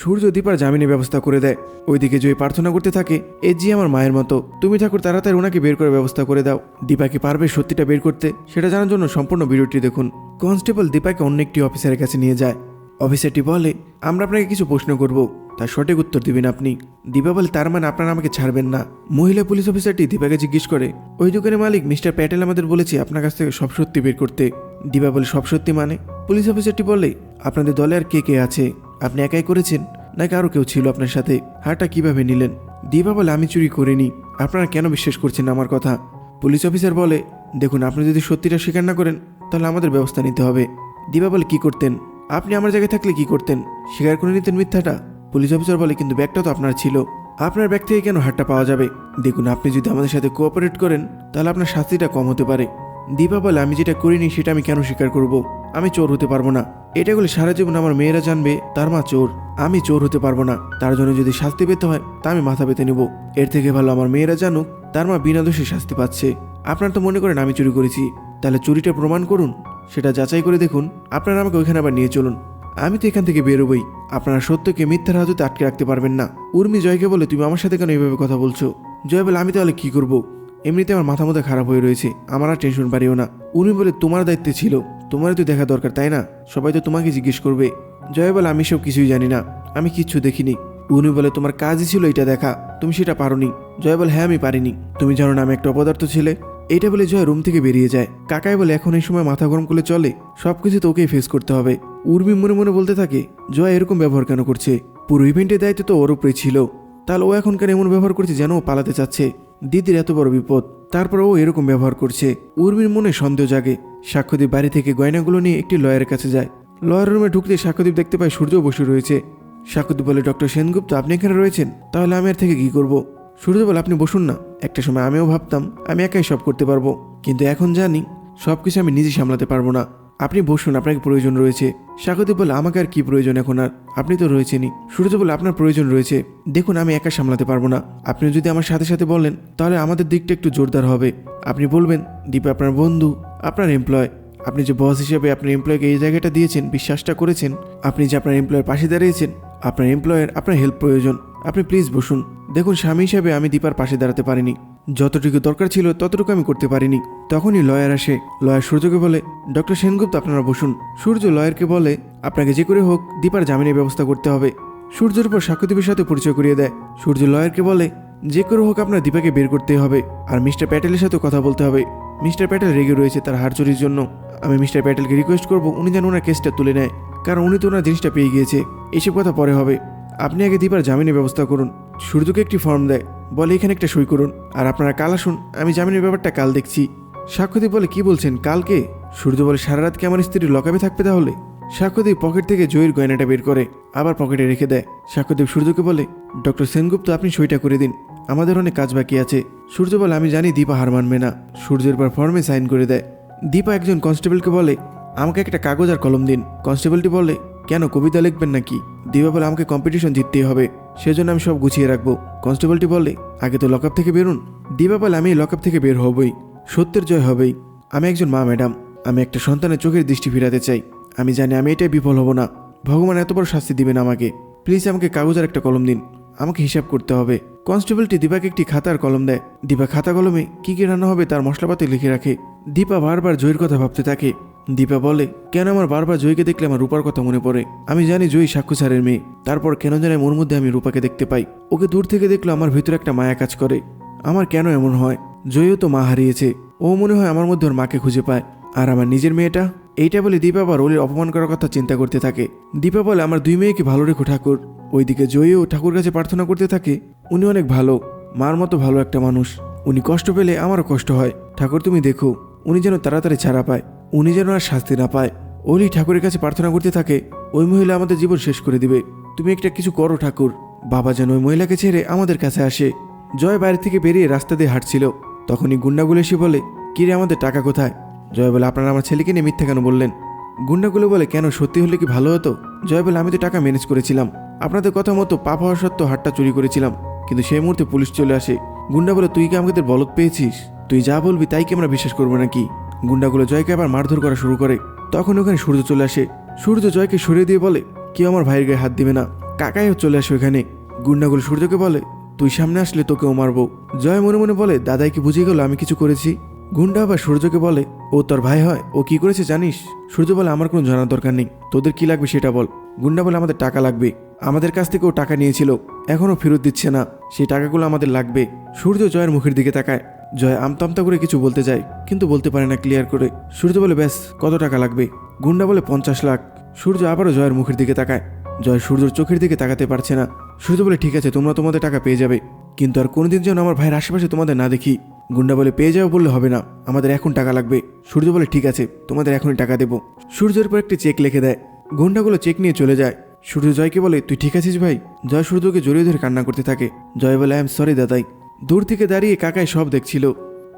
সূর্য দীপার জামিনের ব্যবস্থা করে দেয়। ওইদিকে জয়ী প্রার্থনা করতে থাকে, এ জি আমার মায়ের মতো। তুমি ঠাকুর তাড়াতাড়ি ওনাকে বের করার ব্যবস্থা করে দাও। দীপা কি পারবে সত্যিটা বের করতে, সেটা জানার জন্য সম্পূর্ণ ভিডিওটি দেখুন। কনস্টেবল দীপাকে অন্য একটি অফিসারের কাছে নিয়ে যায়। অফিসারটি বলে, আমরা আপনাকে কিছু প্রশ্ন করব। তার সঠিক উত্তর দিবেন আপনি। দীপা বলে, তার মানে আপনারা আমাকে ছাড়বেন না। মহিলা পুলিশ অফিসারটি দীপাকে জিজ্ঞেস করে, ওই দোকানের মালিক মিস্টার প্যাটেল আমাদের বলেছে আপনার কাছ থেকে সব সত্যি বের করতে। দীপা বলে, সব সত্যি মানে? পুলিশ অফিসারটি বলে, আপনাদের দলে আর কে কে আছে? আপনি একাই করেছেন? নাকি আরও কেউ ছিল আপনার সাথে? হারটা কীভাবে নিলেন? দীপা বলে আমি চুরি করিনি। আপনারা কেন বিশ্বাস করছেন আমার কথা? পুলিশ অফিসার বলে, দেখুন, আপনি যদি সত্যিটা স্বীকার না করেন, তাহলে আমাদের ব্যবস্থা নিতে হবে। দীপা বলে, কি করতেন? আপনি আমার জায়গায় থাকলে কি করতেন? স্বীকার করে নিতেন মিথ্যাটা? পুলিশ অফিসার বলে, কিন্তু ব্যাগটা তো আপনার ছিল। আপনার ব্যাগ থেকে কেন হাটটা পাওয়া যাবে? দেখুন, আপনি যদি আমাদের সাথে কোঅপারেট করেন, তাহলে আপনার শাস্তিটা কম হতে পারে। দীপা বলে, আমি যেটা করিনি, সেটা আমি কেন স্বীকার করব? আমি চোর হতে পারব না। এটা বলে সারা জীবন আমার মেয়েরা জানবে, তার মা চোর। আমি চোর হতে পারব না। তার জন্য যদি শাস্তি পেতে হয়, তা আমি মাথা পেতে নেব। এর থেকে ভালো আমার মেয়েরা জানুক, তার মা বিনা দোষে শাস্তি পাচ্ছে। আপনার তো মনে করেন আমি চুরি করেছি। তাহলে চুরিটা প্রমাণ করুন, সেটা যাচাই করে দেখুন। আপনারা আমাকে ওইখানে আবার নিয়ে চলুন। আমি তো এখান থেকে বেরোবই। আপনারা সত্যকে মিথ্যার হাজতে আটকে রাখতে পারবেন না। উর্মি জয়কে বলে, তুমি আমার সাথে কেন এইভাবে কথা বলছো? জয় বলে, আমি তাহলে কি করব? এমনিতে আমার মাথা মধ্যে খারাপ হয়ে রয়েছে। আমার আর টেনশন পারিও না। উর্মি বলে, তোমার দায়িত্বে ছিল। তোমারই তো দেখা দরকার, তাই না? সবাই তো তোমাকে জিজ্ঞেস করবে। জয় বলে, আমি সব কিছুই জানি না। আমি কিচ্ছু দেখিনি। উনি বলে, তোমার কাজই ছিল এটা দেখা। তুমি সেটা পারোনি। জয় বলে হ্যাঁ আমি পারিনি। তুমি জানো না, আমি একটা অপদার্থ ছেলে। এইটা বলে জয় রুম থেকে বেরিয়ে যায়। কাকাই বলে, এখন এই সময় মাথা গরম করলে চলে। সবকিছু তো ওকেই ফেস করতে হবে। উর্মি মনে মনে বলতে থাকে, জয় এরকম ব্যবহার কেন করছে? পুরো ইভেন্টের দায়িত্ব তো ওর উপরে ছিল। তাহলে ও এখনকার এমন ব্যবহার করছে যেন ও পালাতে চাচ্ছে? দিদির এত বড় বিপদ। তারপর ও এরকম ব্যবহার করছে। উর্মির মনে সন্দেহ জাগে। সাক্ষ্যদীপ বাড়ি থেকে গয়নাগুলো নিয়ে একটি লয়ারের কাছে যায়। লয়ার রুমে ঢুকতে সাক্ষ্যদীপ দেখতে পায় সূর্য বসে রয়েছে। সাক্ষ্যদীপ বলে, ডক্টর সেনগুপ্ত, আপনি এখানে রয়েছেন? তাহলে আমি আর থেকে কি করব? সূর্য বলে, আপনি বসুন না। একটা সময় আমিও ভাবতাম, আমি একাই সব করতে পারব। কিন্তু এখন জানি সব কিছু আমি নিজে সামলাতে পারব না। আপনি বসুন, আপনাকে প্রয়োজন রয়েছে। স্বাগতিক বলে, আমাকে আর কি প্রয়োজন এখন আর? আপনি তো রয়েছেনই। সূর্য বলে, আপনার প্রয়োজন রয়েছে। দেখুন, আমি একা সামলাতে পারব না। আপনি যদি আমার সাথে সাথে বলেন, তাহলে আমাদের দিকটা একটু জোরদার হবে। আপনি বলবেন, দীপা আপনার বন্ধু। আপনার এমপ্লয় আপনি যে বস হিসেবে আপনার এমপ্লয়কে এই জায়গাটা দিয়েছেন, বিশ্বাসটা করেছেন, আপনি যে আপনার এমপ্লয়ের পাশে দাঁড়িয়েছেন, আপনার এমপ্লয়ের আপনার হেল্প প্রয়োজন। আপনি প্লিজ বসুন। দেখুন, স্বামী হিসেবে আমি দীপার পাশে দাঁড়াতে পারিনি। যতটুকু দরকার ছিল, ততটুকু আমি করতে পারিনি। তখনই লয়ার আসে। লয়ার সূর্যকে বলে ডক্টর সেনগুপ্ত, আপনারা বসুন। সূর্য লয়ারকে বলে, আপনাকে যে করে হোক, দীপার জামিনের ব্যবস্থা করতে হবে। সূর্যের উপর সাক্ষ্যদীপের সাথে পরিচয় করিয়ে দেয়। সূর্য লয়ারকে বলে, যে করে হোক, আপনার দীপাকে বের করতে হবে। আর মিস্টার প্যাটেলের সাথে কথা বলতে হবে। মিস্টার প্যাটেল রেগে রয়েছে তার হার চুরির জন্য। আমি মিস্টার প্যাটেলকে রিকোয়েস্ট করব, উনি যেন ওনার কেসটা তুলে নেয়, কারণ উনি তো ওনার জিনিসটা পেয়ে গিয়েছে। এসব কথা পরে হবে। আপনি আগে দীপার জামিনের ব্যবস্থা করুন। সূর্যকে একটি ফর্ম দেয়। বলে, এখানে একটা সই করুন। আর আপনারা কাল আসুন, আমি জামিনের ব্যাপারটা কাল দেখছি। সাক্ষ্যদীপ বলে, কি বলছেন, কালকে? সূর্য বলে, সারা রাত কি আমার স্ত্রী লকাবে থাকবে তাহলে? সাক্ষ্যদীপ পকেট থেকে জয়ের গয়নাটা বের করে, আবার পকেটে রেখে দেয়। সাক্ষ্যদীপ সূর্যকে বলে, ডক্টর সেনগুপ্ত, আপনি সইটা করে দিন। আমাদের অনেক কাজ বাকি আছে। সূর্য বলে আমি জানি দীপা হার মানবে না। সূর্যের পর ফর্মে সাইন করে দেয়। দীপা একজন কনস্টেবলকে বলে, আমাকে একটা কাগজ আর কলম দিন। কনস্টেবলটি বলে, কেন, কবিতা লিখবেন নাকি? দীপা বলে, আমাকে কম্পিটিশন জিততেই হবে। সেজন্য আমি সব গুছিয়ে রাখব। কনস্টেবলটি বলে, আগে তো লকআপ থেকে বেরুন। দীপা বলে, আমি লকআপ থেকে বের হবই। সত্যের জয় হবেই। আমি একজন মা, ম্যাডাম। আমি একটা সন্তানের চোখের দৃষ্টি ফিরাতে চাই। আমি জানি আমি এটাই বিফল হব না। ভগবান এত বড় শাস্তি দিবেন আমাকে। প্লিজ আমাকে কাগজ আর একটা কলম দিন। আমাকে হিসাব করতে হবে। কনস্টেবলটি দীপাকে একটি খাতার কলম দেয়। দীপা খাতা কলমে কি কি রান্না হবে তার মশলাপাতি লিখে রাখে। দীপা বারবার জয়ের কথা ভাবতে থাকে। দীপা বলে, কেন আমার বারবার জয়কে দেখলে আমার রূপার কথা মনে পড়ে? আমি জানি জয়ী সাক্ষু স্যারের মেয়ে। তারপর কেন জানে ওর মধ্যে আমি রূপাকে দেখতে পাই। ওকে দূর থেকে দেখলে আমার ভিতরে একটা মায়া কাজ করে। আমার কেন এমন হয়? জয়ও তো মা হারিয়েছে। ও মনে হয় আমার মধ্যে ওর মাকে খুঁজে পায়। আর আমার নিজের মেয়েটা? এইটা বলে দীপা আবার ওলির অপমান করার কথা চিন্তা করতে থাকে। দীপা বলে, আমার দুই মেয়েকে ভালো রেখো ঠাকুর। ওইদিকে জয়ও ঠাকুর কাছে প্রার্থনা করতে থাকে, উনি অনেক ভালো, মার মতো ভালো একটা মানুষ। উনি কষ্ট পেলে আমারও কষ্ট হয়। ঠাকুর তুমি দেখো, উনি যেন তাড়াতাড়ি ছাড়া পায়, উনি যেন আর শাস্তি না পায়। ওলি ঠাকুরের কাছে প্রার্থনা করতে থাকে, ওই মহিলা আমাদের জীবন শেষ করে দিবে। তুমি একটা কিছু করো ঠাকুর, বাবা যেন ওই মহিলাকে ছেড়ে আমাদের কাছে আসে। জয় বাইরে থেকে বেরিয়ে রাস্তা দিয়ে হাঁটছিল। তখনই গুন্ডাগুলো এসে বলে কিরে আমাদের টাকা কোথায়? জয় বলে, আপনারা আমার ছেলেকে নিয়ে মিথ্যা কেন বললেন? গুন্ডাগুলো বলে, কেন, সত্যি হলে কি ভালো হতো? জয় বলে, আমি তো টাকা ম্যানেজ করেছিলাম। আপনাদের কথা মতো পাপ হওয়া সত্ত্বেও হাটটা চুরি করেছিলাম, কিন্তু সেই মুহূর্তে পুলিশ চলে আসে। গুন্ডা বলে, তুই কি আমাদের বলদ পেয়েছিস? তুই যা বলবি তাই কি আমরা বিশ্বাস করব নাকি? গুন্ডাগুলো জয়কে আবার মারধর করা শুরু করে। তখন ওখানে সূর্য চলে আসে। সূর্য জয়কে সরিয়ে দিয়ে বলে, কেউ আমার ভাইয়ের গায়ে হাত দিবে না। কাকাইও চলে আসে ওখানে। গুন্ডাগুলো সূর্যকে বলে, তুই সামনে আসলে তোকেও মারবো। জয় মনে মনে বলে, দাদাই কি বুঝে গেল আমি কিছু করেছি? গুন্ডা আবার সূর্যকে বলে, ও তোর ভাই হয়? ও কি করেছে জানিস? সূর্য বলে, আমার কোনো জানার দরকার নেই। তোদের কি লাগবে সেটা বল। গুন্ডা বলে, আমাদের টাকা লাগবে। আমাদের কাছ থেকে ও টাকা নিয়েছিল। এখনও ফেরত দিচ্ছে না। সেই টাকাগুলো আমাদের লাগবে। সূর্য জয়ের মুখের দিকে তাকায়। জয় আমতামতা করে কিছু বলতে যায়, কিন্তু বলতে পারে না ক্লিয়ার করে। সূর্য বলে, ব্যাস, কত টাকা লাগবে? গুন্ডা বলে, পঞ্চাশ লাখ। সূর্য আবারও জয়ের মুখের দিকে তাকায়। জয় সূর্যর চোখের দিকে তাকাতে পারছে না। সূর্য বলে, ঠিক আছে, তোমরা তোমাদের টাকা পেয়ে যাবে। কিন্তু আর কোনোদিন যেন আমার ভাইয়ের আশেপাশে তোমাদের না দেখি। গুন্ডা বলে, পেয়ে যাবে বললে হবে না। আমাদের এখন টাকা লাগবে। সূর্য বলে, ঠিক আছে, তোমাদের এখনই টাকা দেবো। সূর্যের পর একটি চেক লিখে দেয়। গুন্ডাগুলো চেক নিয়ে চলে যায়। সূর্য জয়কে বলে, তুই ঠিক আছিস ভাই? জয় সূর্যকে জড়িয়ে ধরে কান্না করতে থাকে। জয় বলে, আই এম সরি দাদাই। দূর থেকে দাঁড়িয়ে কাকায় সব দেখছিল।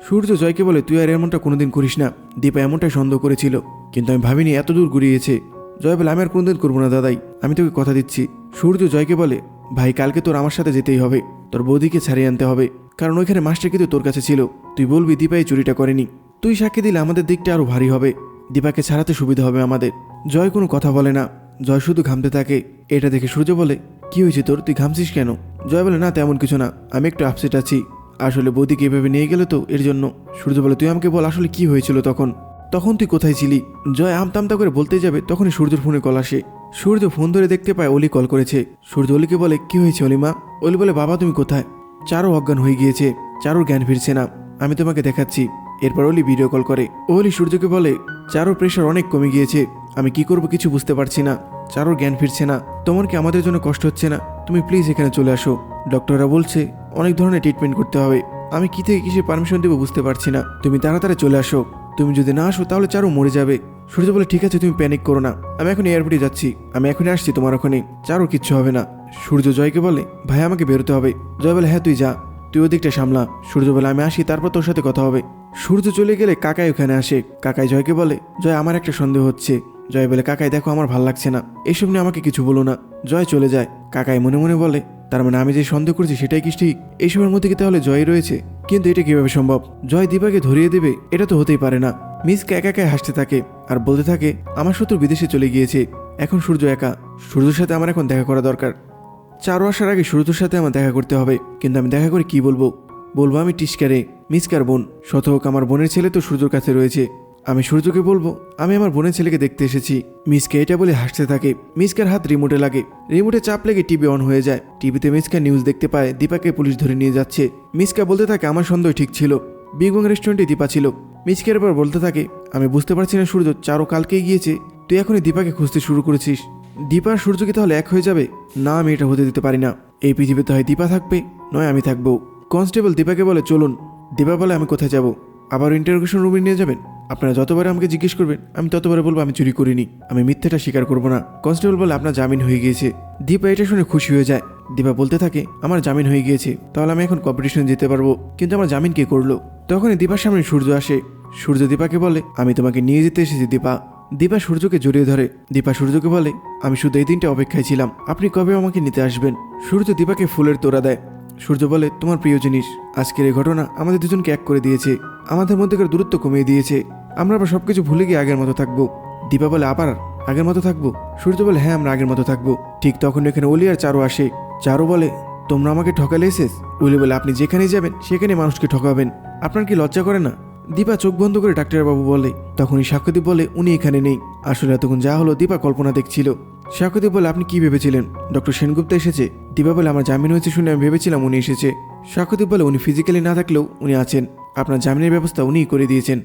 সূর্য জয়কে বলে, তুই আর এমনটা কোনোদিন করিস না। দীপা এমনটাই সন্দেহ করেছিল, কিন্তু আমি ভাবিনি এত দূর ঘুরিয়েছে। জয় বলে, আমি আর কোনোদিন করব না দাদাই, আমি তোকে কথা দিচ্ছি। সূর্য জয়কে বলে, ভাই, কালকে তোর আমার সাথে যেতেই হবে। তোর বৌদিকে ছাড়িয়ে আনতে হবে। কারণ ওইখানে মাস্টার কিন্তু তোর কাছে ছিল। তুই বলবি দীপাই চুরিটা করেনি। তুই সাক্ষী দিলে আমাদের দিকটা আরও ভারী হবে। দীপাকে ছাড়াতে সুবিধা হবে আমাদের। জয় কোনো কথা বলে না। জয় শুধু ঘামতে থাকে। এটা দেখে সূর্য বলে, কি হয়েছে তোর? তুই ঘামছিস কেন? জয় বলে, না, তেমন কিছু না। আমি একটু আপসেট আছি। আসলে বৌদিকে এভাবে নিয়ে গেলে তো এর জন্য। সূর্য বলে, তুই আমাকে বল আসলে কি হয়েছিল তখন? তখন তুই কোথায় ছিলি? জয় আমতামতা করে বলতে যাবে, তখনই সূর্যের ফোনে কল আসে। সূর্য ফোন ধরে দেখতে পায় অলি কল করেছে। সূর্য অলিকে বলে, কি হয়েছে অলিমা অলি বলে, বাবা, তুমি কোথায়? চারও অজ্ঞান হয়ে গিয়েছে। চারোর জ্ঞান ফিরছে না। আমি তোমাকে দেখাচ্ছি। এরপর অলি ভিডিও কল করে। অলি সূর্যকে বলে, চারোর প্রেশার অনেক কমে গিয়েছে। আমি কি করব কিছু বুঝতে পারছি না। চারোর জ্ঞান ফিরছে না। তোমার কি আমাদের জন্য কষ্ট হচ্ছে না? তুমি প্লিজ এখানে চলে আসো। ডক্টররা বলছে, অনেক ধরনের ট্রিটমেন্ট করতে হবে। আমি কি থেকে কিসের পারমিশন দেবো বুঝতে পারছি না। তুমি তাড়াতাড়ি চলে আসো। তুমি যদি না আসো, তাহলে চারও মরে যাবে। সূর্য বলে, ঠিক আছে, তুমি প্যানিক করো না। আমি এখন এয়ারপোর্টে যাচ্ছি। আমি এখনই আসছি তোমার ওখানে। চারও কিচ্ছু হবে না। সূর্য জয়কে বলে, ভাই, আমাকে বেরোতে হবে। জয় বলে হ্যাঁ তুই যা। তুই ওদিকটা সামলা। সূর্য বলে, আমি আসি, তারপর তোর সাথে কথা হবে। সূর্য চলে গেলে কাকাই ওখানে আসে। কাকাই জয়কে বলে, জয়, আমার একটা সন্দেহ হচ্ছে। জয় বলে, কাকাই, দেখো, আমার ভালো লাগছে না। এসব নিয়ে আমাকে কিছু বলো না। জয় চলে যায়। কাকাই মনে মনে বলে, তার মানে আমি যে সন্দেহ করছি, সেটাই কি ঠিক? এইসবের মধ্যে কি তাহলে জয় রয়েছে? কিন্তু এটা কীভাবে সম্ভব? জয় দীপাকে ধরিয়ে দেবে, এটা তো হতেই পারে না। মিসকে একা একাই হাসতে থাকে আর বলতে থাকে, আমার শত্রু বিদেশে চলে গিয়েছে। এখন সূর্য একা। সূর্যের সাথে আমার এখন দেখা করা দরকার। চারো আসার আগে সূর্যর সাথে আমার দেখা করতে হবে, কিন্তু আমি দেখা করে কি বলব? বলব আমি টিস্কারে মিসকার বোন। শত হোক আমার বোনের ছেলে তো সূর্যর কাছে রয়েছে। আমি সূর্যকে বলব, আমি আমার বোনের ছেলেকে দেখতে এসেছি। মিসকে এটা বলে হাসতে থাকে। মিসকার হাত রিমোটে লাগে। রিমোটে চাপ লেগে টিভি অন হয়ে যায়। টিভিতে মিসকা নিউজ দেখতে পায়, দীপাকে পুলিশ ধরে নিয়ে যাচ্ছে। মিসকা বলতে থাকে, আমার সন্দেহ ঠিক ছিল। বিগ বং রেস্টুরেন্টে দীপা ছিল। মিসকের পর বলতে থাকে, আমি বুঝতে পারছি না সূর্য, চারো কালকেই গিয়েছে। তুই এখনই দীপাকে খুঁজতে শুরু করেছিস। দীপা আর সূর্য কি তাহলে এক হয়ে যাবে? না, আমি এটা হতে দিতে পারি না। এই পৃথিবীতে হয় দীপা থাকবে, নয় আমি থাকব। কনস্টেবল দীপাকে বলে, চলুন। দীপা বলে, আমি কোথায় যাব? আবার ইন্টারোগেশন রুমে নিয়ে যাবেন? আপনারা যতবার আমাকে জিজ্ঞেস করবেন, আমি ততবারে বলব, আমি চুরি করিনি। আমি মিথ্যাটা স্বীকার করব না। কনস্টেবল বলে, আপনার জামিন হয়ে গিয়েছে। দীপা এটা শুনে খুশি হয়ে যায়। দীপা বলতে থাকে, আমার জামিন হয়ে গিয়েছে। তাহলে আমি এখন কম্পিটিশন যেতে পারব। কিন্তু আমার জামিন কে করল? তখনই দীপার সামনে সূর্য আসে। সূর্য দীপাকে বলে, আমি তোমাকে নিয়ে যেতে এসেছি, দীপা। দীপা সূর্যকে জড়িয়ে ধরে। দীপা সূর্যকে বলে, আমি শুধু এই দিনটা অপেক্ষায় ছিলাম। আপনি কবে আমাকে নিতে আসবেন? সূর্য দীপাকে ফুলের তোড়া দেয়। সূর্য বলে, তোমার প্রিয় জিনিস, আজকের এই ঘটনা আমাদের দুজনকে এক করে দিয়েছে। আমাদের মধ্যেকার দূরত্ব কমিয়ে দিয়েছে। আমরা আবার সবকিছু ভুলে গিয়ে আগের মতো থাকব। দীপা বলে, আবার আগের মতো থাকব? সূর্য বলে হ্যাঁ আমরা আগের মতো থাকব। ঠিক তখন এখানে অলি আর চারু আসে। চারু বলে, তোমরা আমাকে ঠকালে, এসেস? অলি বলে, আপনি যেখানেই যাবেন সেখানে মানুষকে ঠকাবেন। আপনার কি লজ্জা করে না? দীপা চোখ বন্ধ করে ডাক্তারবাবু বলে, তখনই সাক্ষ্যদীপ বলে, উনি এখানে নেই। আসলে এতক্ষণ যা হলো, দীপা কল্পনা দেখছিল। সাক্ষ্যদীপ বলে, আপনি কি ভেবেছিলেন? ডক্টর সেনগুপ্তা এসেছে। দীপা বলে, আমার জামিন হয়েছে শুনে আমি ভেবেছিলাম উনি এসেছে। সাক্ষ্যদীপ বলে, উনি ফিজিক্যালি না থাকলেও উনি আছেন। আপনার জামিনের ব্যবস্থা উনিই করে দিয়েছেন।